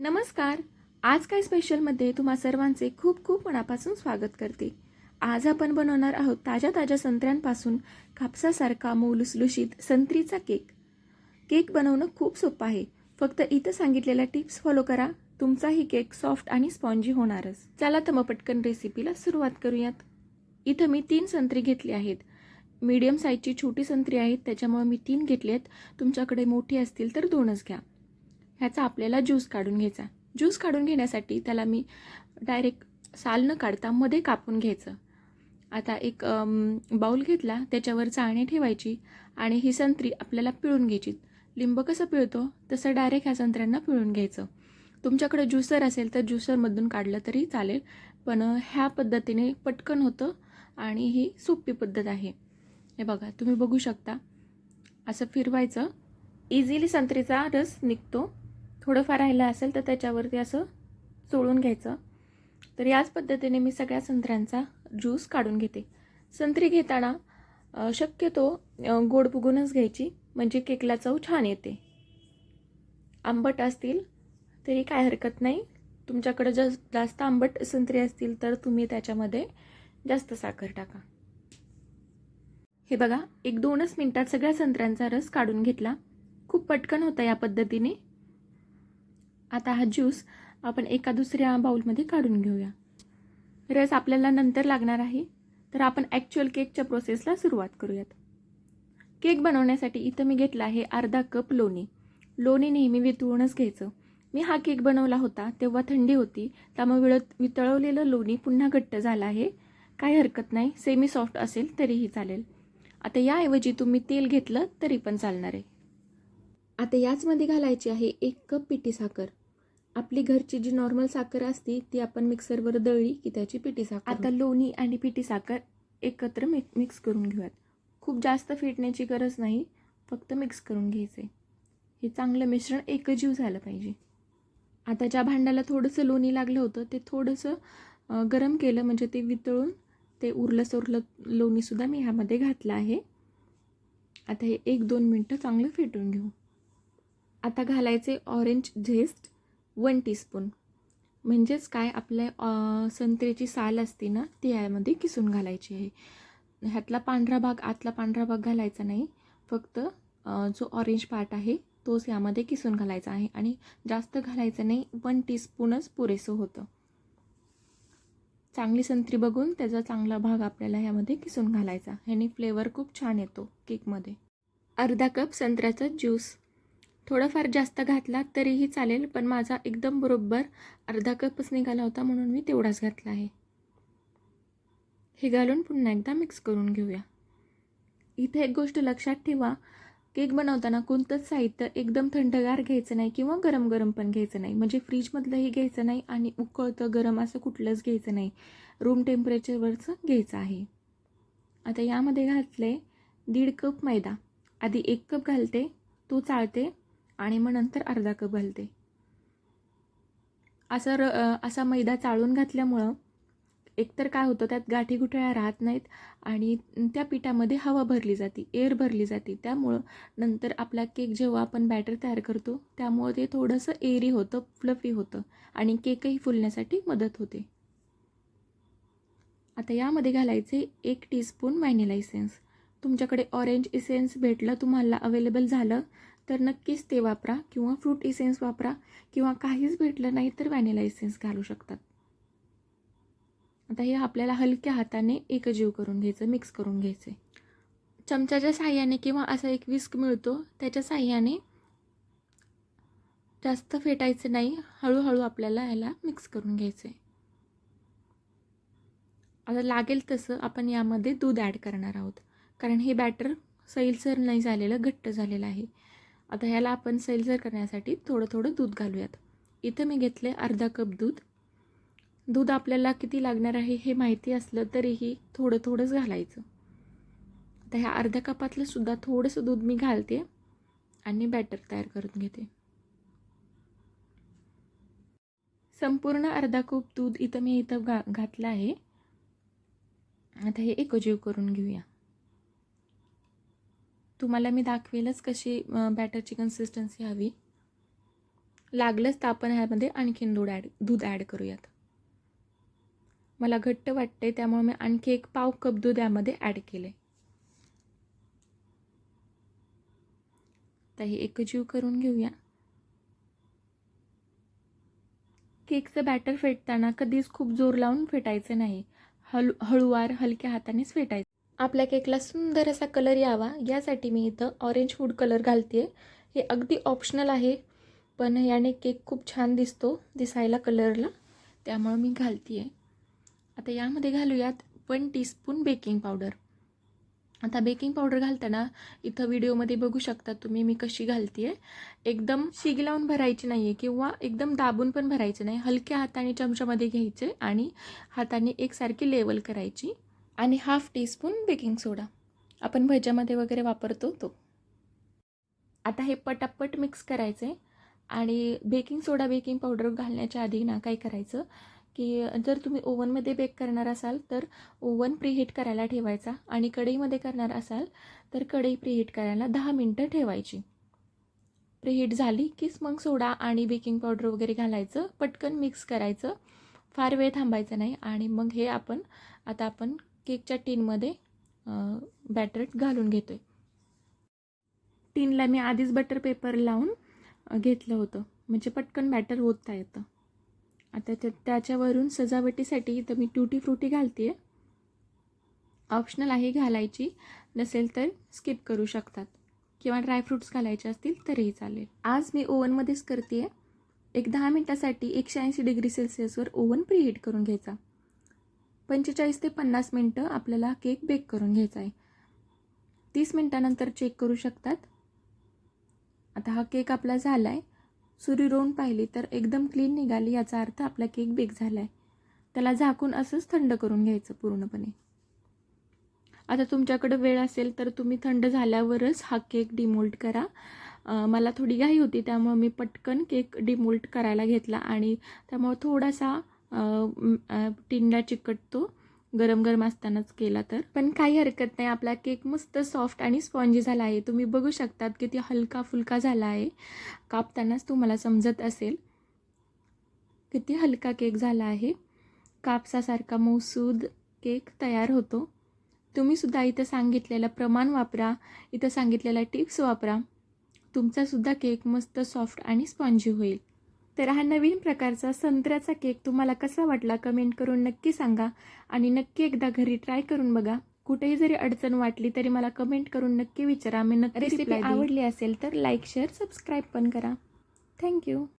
नमस्कार. आज काय स्पेशलमध्ये तुम्हा सर्वांचे खूप खूप मनापासून स्वागत करते. आज आपण बनवणार आहोत ताज्या ताज्या संत्र्यांपासून कापसासारखा मऊ लुसलुशीत संत्रीचा केक. केक बनवणं खूप सोपं आहे. फक्त इथं सांगितलेल्या टिप्स फॉलो करा. तुमचाही केक सॉफ्ट आणि स्पॉन्जी होणारच. चला तर मग पटकन रेसिपीला सुरुवात करूयात. इथं मी तीन संत्री घेतली आहेत. मीडियम साईजची छोटी संत्री आहेत. त्याच्यामुळे मी तीन घेतली आहेत तुमच्याकडे मोठी असतील तर दोनच घ्या. ह्याचा आपल्याला ज्यूस काढून घ्यायचा. ज्यूस काढून घेण्यासाठी त्याला मी डायरेक्ट साल न काढता मध्ये कापून घ्यायचं. आता एक बाऊल घेतला त्याच्यावर चाळणी ठेवायची आणि ही संत्री आपल्याला पिळून घ्यायची. लिंब कसं पिळतो? तसं डायरेक्ट ह्या संत्र्यांना पिळून घ्यायचं. तुमच्याकडे ज्युसर असेल तर ज्युसरमधून काढलं तरी चालेल पण ह्या पद्धतीने पटकन होतं आणि ही सोपी पद्धत आहे. हे बघा तुम्ही बघू शकता. असं फिरवायचं. इझिली संत्रीचा रस निघतो. थोडंफार राहिलं असेल तर त्याच्यावरती असं चोळून घ्यायचं. तर याच पद्धतीने मी सगळ्या संत्र्यांचा ज्यूस काढून घेते. संत्री घेताना शक्यतो गोड बुगूनच घ्यायची म्हणजे केकला चव छान येते. आंबट असतील तरी काय हरकत नाही. तुमच्याकडं जस जास्त आंबट संत्री असतील तर तुम्ही त्याच्यामध्ये जास्त साखर टाका. हे बघा एक दोनच मिनटात सगळ्या संत्र्यांचा रस काढून घेतला. खूप पटकन होता या पद्धतीने. आता हा ज्यूस आपण एका दुसऱ्या बाउलमध्ये काढून घेऊया. रस आपल्याला नंतर लागणार आहे तर आपण ॲक्च्युअल केकच्या प्रोसेसला सुरुवात करूयात. केक बनवण्यासाठी इथं मी घेतला आहे अर्धा कप लोणी. लोणी नेहमी वितळूनच घ्यायचं. मी हा केक बनवला होता तेव्हा थंडी होती त्यामुळे विळत वितळवलेलं लोणी पुन्हा घट्ट झालं आहे. काही हरकत नाही सेमी सॉफ्ट असेल तरीही चालेल. आता याऐवजी तुम्ही तेल घेतलं तरी पण चालणार आहे. आता याचमध्ये घालायची आहे एक कप पिठी साखर. आपली घरची जी नॉर्मल साखर असती ती आपण मिक्सरवर दळली की त्याची पिठी साखर आता लोणी आणि पिठी साखर एकत्र मिक मिक्स करून घेऊयात. खूप जास्त फेटण्याची गरज नाही फक्त मिक्स करून घ्यायचे. हे चांगलं मिश्रण एकजीव झालं पाहिजे. आता ज्या भांड्याला थोडंसं लोणी लागलं होतं ते थोडंसं गरम केलं म्हणजे ते वितळून ते उरलं सोरलं लोणीसुद्धा मी ह्यामध्ये घातलं आहे. आता हे एक दोन मिनटं चांगलं फेटून घेऊ. आता घालायचे ऑरेंज झेस्ट वन टीस्पून म्हणजेच काय? आपल्या अ, संत्र्याची साल असते ना ती यामध्ये किसून घालायची आहे. ह्यातला पांढरा भाग आतला पांढरा भाग घालायचा नाही. फक्त जो ऑरेंज पार्ट आहे तोच यामध्ये किसून घालायचा आहे. आणि जास्त घालायचं नाही वन टीस्पूनच पुरेसं होतं. चांगली संत्री बघून त्याचा चांगला भाग आपल्याला ह्यामध्ये किसून घालायचा. ह्याने फ्लेवर खूप छान येतो केकमध्ये अर्धा कप संत्र्याचा ज्यूस थोडाफार जास्त घातला तरीही चालेल पण माझा एकदम बरोबर अर्धा कपच निघाला होता म्हणून मी तेवढाच घातला आहे. हे घालून पुन्हा एकदा मिक्स करून घेऊया. इथे एक गोष्ट लक्षात ठेवा केक बनवताना कोणतंच साहित्य एकदम थंडगार घ्यायचं नाही किंवा गरम गरम पण घ्यायचं नाही. म्हणजे फ्रीजमधलंही घ्यायचं नाही आणि उकळतं गरम असं कुठलंच घ्यायचं नाही. रूम टेम्परेचरवरचं घ्यायचं आहे. आता यामध्ये घातले दीड कप मैदा. आधी एक कप घालते तो चाळते आणि मग नंतर अर्धा कप घालते. असा र असा मैदा चाळून घातल्यामुळं एकतर काय होतं त्यात गाठी गुठळ्या राहत नाहीत आणि त्या पिठामध्ये हवा भरली जाते एअर भरली जाते. त्यामुळं नंतर आपला केक जेव्हा आपण बॅटर तयार करतो त्यामुळं ते थोडंसं एरी होतं फ्लफी होतं आणि केकही फुलण्यासाठी मदत होते. आता यामध्ये घालायचे एक टीस्पून व्हॅनिला इसेन्स तुमच्याकडे ऑरेंज इसेन्स भेटलं तुम्हाला अवेलेबल झालं तर नक्कीच ते वापरा किंवा फ्रूट इसेन्स वापरा किंवा काहीच भेटलं नाही तर व्हॅनिला इसेन्स घालू शकतात. आता हे आपल्याला हलक्या हाताने एकजीव करून घ्यायचं मिक्स करून घ्यायचं चमच्याच्या साह्याने किंवा असा एक विस्क मिळतो त्याच्या साह्याने जास्त फेटायचं नाही हळूहळू आपल्याला ह्याला मिक्स करून घ्यायचं आहे आता लागेल तसं आपण यामध्ये दूध ॲड करणार आहोत. कारण हे बॅटर सैलसर नाही झालेलं घट्ट झालेलं आहे. आता ह्याला आपण सैलसर करण्यासाठी थोडं थोडं दूध घालूयात. इथं मी घेतले अर्धा कप दूध. दूध आपल्याला किती लागणार आहे हे माहिती असलं तरीही थोडं थोडंच घालायचं. आता ह्या अर्ध्या कपातलं सुद्धा थोडंसं दूध मी घालते आणि बॅटर तयार करून घेते. संपूर्ण अर्धा कप दूध इथं मी इथं घा घातलं आहे. आता हे एकजीव करून घेऊया. तुम्हाला मी दाखवेलच कशी बॅटरची कन्सिस्टन्सी हवी. लागलंच तर आपण ह्यामध्ये आणखीन दूध ॲड दूध ॲड करूयात. मला घट्ट वाटते त्यामुळे मी आणखी एक पाव कप दूध यामध्ये ॲड केले तर हे एकजीव करून घेऊया. केकचं बॅटर फेटताना कधीच खूप जोर लावून फेटायचं नाही. हळू हळूवार हलक्या हातानेच फेटायचं. आपल्या केकला सुंदर असा कलर यावा यासाठी मी इथं ऑरेंज फूड कलर घालते हे अगदी ऑप्शनल आहे पण याने केक खूप छान दिसतो दिसायला कलरला त्यामुळं मी घालते आहे आता यामध्ये घालूयात वन टीस्पून बेकिंग पावडर आता बेकिंग पावडर घालताना इथं व्हिडिओमध्ये बघू शकता तुम्ही मी कशी घालते आहे एकदम शिग लावून भरायची नाही आहे किंवा एकदम दाबून पण भरायचं नाही. हलक्या हाताने चमच्यामध्ये घ्यायचे आणि हाताने एकसारखी लेवल करायची. आणि हाफ टीस्पून बेकिंग सोडा. आपण भज्यामध्ये वगैरे वापरतो तो. आता हे पटापट मिक्स करायचं आहे आणि बेकिंग सोडा बेकिंग पावडर घालण्याच्या आधी ना काय करायचं की जर तुम्ही ओव्हनमध्ये बेक करणार असाल तर ओव्हन प्रीहीट करायला ठेवायचा आणि कढईमध्ये करणार असाल तर कढई प्रीहीट करायला दहा मिनटं ठेवायची. प्रीहीट झाली कीच मग सोडा आणि बेकिंग पावडर वगैरे घालायचं पटकन मिक्स करायचं. फार वेळ थांबायचं नाही आणि मग हे आपण आता आपण केकच्या टीनमध्ये बॅटर घालून घेतो आहे टीनला मी आधीच बटर पेपर लावून घेतलं होतं. म्हणजे पटकन बॅटर होता येतं. आता त्या त्याच्यावरून सजावटीसाठी इथं मी ट्युटी फ्रुटी घालते आहे ऑप्शनल आहे घालायची नसेल तर स्किप करू शकतात. किंवा ड्रायफ्रूट्स घालायचे असतील तरीही चालेल. आज मी ओव्हनमध्येच करते आहे एक दहा मिनटासाठी एकशे ऐंशी डिग्री सेल्सिअसवर ओव्हन प्रीहीट करून घ्यायचा. पंचेचाळीस ते पन्नास मिनटं आपल्याला केक बेक करून घ्यायचा आहे. तीस मिनटानंतर चेक करू शकतात. आता हा केक आपला झाला आहे सुरी रोवून पाहिली तर एकदम क्लीन निघाली याचा अर्थ आपला केक बेक झाला आहे त्याला झाकून असंच थंड करून घ्यायचं पूर्णपणे. आता तुमच्याकडं वेळ असेल तर तुम्ही थंड झाल्यावरच हा केक डिमोल्ट करा. मला थोडी घाई होती त्यामुळं मी पटकन केक डिमोल्ट करायला घेतला आणि त्यामुळं थोडासा टिंडा चिकटतो. गरम गरम असतानाच केला तर. पण काही हरकत नाही. आपला केक मस्त सॉफ्ट आणि स्पॉन्जी झाला आहे. तुम्ही बघू शकतात किती हलका फुलका झाला आहे. कापतानाच तुम्हाला समजत असेल. किती हलका केक झाला आहे. कापसासारखा मौसूद केक तयार होतो. तुम्हीसुद्धा इथं सांगितलेलं प्रमाण वापरा. इथं सांगितलेल्या टिप्स वापरा. तुमचासुद्धा केक मस्त सॉफ्ट आणि स्पॉन्जी होईल. तर हा नवीन प्रकारचा संत्र्याचा केक तुम्हाला कसा वाटला कमेंट करून नक्की सांगा. आणि नक्की एकदा घरी ट्राय करून बघा. कुठेही जरी अडचण वाटली तरी मला कमेंट करून नक्की विचारा. मी नक्की रेसिपी आवडली असेल तर लाईक शेअर सबस्क्राईब पण करा. थँक्यू